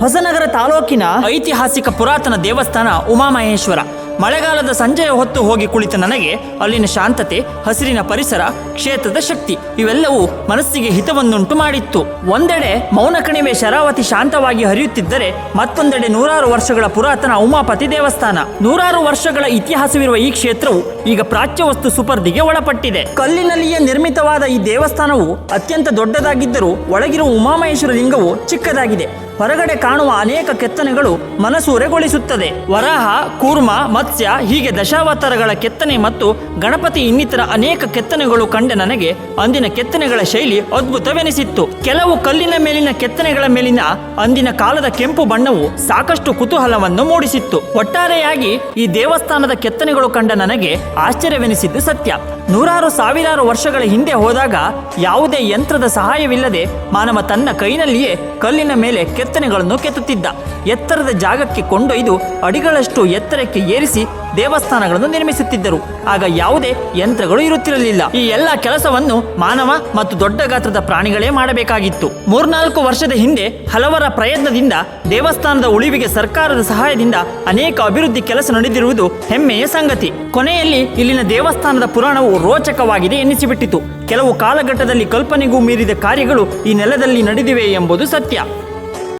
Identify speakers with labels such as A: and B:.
A: ಹೊಸನಗರ ತಾಲೂಕಿನ ಐತಿಹಾಸಿಕ ಪುರಾತನ ದೇವಸ್ಥಾನ ಉಮಾಮಹೇಶ್ವರ. ಮಳೆಗಾಲದ ಸಂಜೆಯ ಹೊತ್ತು ಹೋಗಿ ಕುಳಿತ ನನಗೆ ಅಲ್ಲಿನ ಶಾಂತತೆ, ಹಸಿರಿನ ಪರಿಸರ, ಕ್ಷೇತ್ರದ ಶಕ್ತಿ ಇವೆಲ್ಲವೂ ಮನಸ್ಸಿಗೆ ಹಿತವನ್ನುಂಟು ಮಾಡಿತ್ತು. ಒಂದೆಡೆ ಮೌನ ಕಣಿವೆ ಶರಾವತಿ ಶಾಂತವಾಗಿ ಹರಿಯುತ್ತಿದ್ದರೆ ಮತ್ತೊಂದೆಡೆ ನೂರಾರು ವರ್ಷಗಳ ಪುರಾತನ ಉಮಾಪತಿ ದೇವಸ್ಥಾನ. ನೂರಾರು ವರ್ಷಗಳ ಇತಿಹಾಸವಿರುವ ಈ ಕ್ಷೇತ್ರವು ಈಗ ಪ್ರಾಚ್ಯ ವಸ್ತು ಸುಪರ್ದಿಗೆ ಒಳಪಟ್ಟಿದೆ. ಕಲ್ಲಿನಲ್ಲಿಯೇ ನಿರ್ಮಿತವಾದ ಈ ದೇವಸ್ಥಾನವು ಅತ್ಯಂತ ದೊಡ್ಡದಾಗಿದ್ದರೂ ಒಳಗಿರುವ ಉಮಾಮಹೇಶ್ವರ ಲಿಂಗವು ಚಿಕ್ಕದಾಗಿದೆ. ಹೊರಗಡೆ ಕಾಣುವ ಅನೇಕ ಕೆತ್ತನೆಗಳು ಮನಸೂರೆಗೊಳಿಸುತ್ತದೆ. ವರಾಹ, ಕೂರ್ಮ ಮತ್ಸ್ಯ ಹೀಗೆ ದಶಾವತಾರಗಳ ಕೆತ್ತನೆ ಮತ್ತು ಗಣಪತಿ ಇನ್ನಿತರ ಅನೇಕ ಕೆತ್ತನೆಗಳು ಕಂಡ ನನಗೆ ಅಂದಿನ ಕೆತ್ತನೆಗಳ ಶೈಲಿ ಅದ್ಭುತವೆನಿಸಿತ್ತು. ಕೆಲವು ಕಲ್ಲಿನ ಮೇಲಿನ ಕೆತ್ತನೆಗಳ ಮೇಲಿನ ಅಂದಿನ ಕಾಲದ ಕೆಂಪು ಬಣ್ಣವು ಸಾಕಷ್ಟು ಕುತೂಹಲವನ್ನು ಮೂಡಿಸಿತ್ತು. ಒಟ್ಟಾರೆಯಾಗಿ ಈ ದೇವಸ್ಥಾನದ ಕೆತ್ತನೆಗಳು ಕಂಡ ನನಗೆ ಆಶ್ಚರ್ಯವೆನಿಸಿದ್ದು ಸತ್ಯ. ನೂರಾರು ಸಾವಿರಾರು ವರ್ಷಗಳ ಹಿಂದೆ ಹೋದಾಗ ಯಾವುದೇ ಯಂತ್ರದ ಸಹಾಯವಿಲ್ಲದೆ ಮಾನವ ತನ್ನ ಕೈನಲ್ಲಿಯೇ ಕಲ್ಲಿನ ಮೇಲೆ ಕೆತ್ತನೆಗಳನ್ನು ಕೆತ್ತುತ್ತಿದ್ದ. ಎತ್ತರದ ಜಾಗಕ್ಕೆ ಕೊಂಡೊಯ್ದು ಅಡಿಗಳಷ್ಟು ಎತ್ತರಕ್ಕೆ ಏರಿಸಿ ದೇವಸ್ಥಾನಗಳನ್ನು ನಿರ್ಮಿಸುತ್ತಿದ್ದರು. ಆಗ ಯಾವುದೇ ಯಂತ್ರಗಳು ಇರುತ್ತಿರಲಿಲ್ಲ. ಈ ಎಲ್ಲ ಕೆಲಸವನ್ನು ಮಾನವ ಮತ್ತು ದೊಡ್ಡ ಗಾತ್ರದ ಪ್ರಾಣಿಗಳೇ ಮಾಡಬೇಕಾಗಿತ್ತು. ಮೂರ್ನಾಲ್ಕು ವರ್ಷದ ಹಿಂದೆ ಹಲವರ ಪ್ರಯತ್ನದಿಂದ ದೇವಸ್ಥಾನದ ಉಳಿವಿಗೆ ಸರ್ಕಾರದ ಸಹಾಯದಿಂದ ಅನೇಕ ಅಭಿವೃದ್ಧಿ ಕೆಲಸ ನಡೆದಿರುವುದು ಹೆಮ್ಮೆಯ ಸಂಗತಿ. ಕೊನೆಯಲ್ಲಿ ಇಲ್ಲಿನ ದೇವಸ್ಥಾನದ ಪುರಾಣವು ರೋಚಕವಾಗಿದೆ ಎನ್ನಿಸಿಬಿಟ್ಟಿತು ಕೆಲವು ಕಾಲಘಟ್ಟದಲ್ಲಿ ಕಲ್ಪನೆಗೂ ಮೀರಿದ ಕಾರ್ಯಗಳು ಈ ನೆಲದಲ್ಲಿ ನಡೆದಿವೆ ಎಂಬುದು ಸತ್ಯ.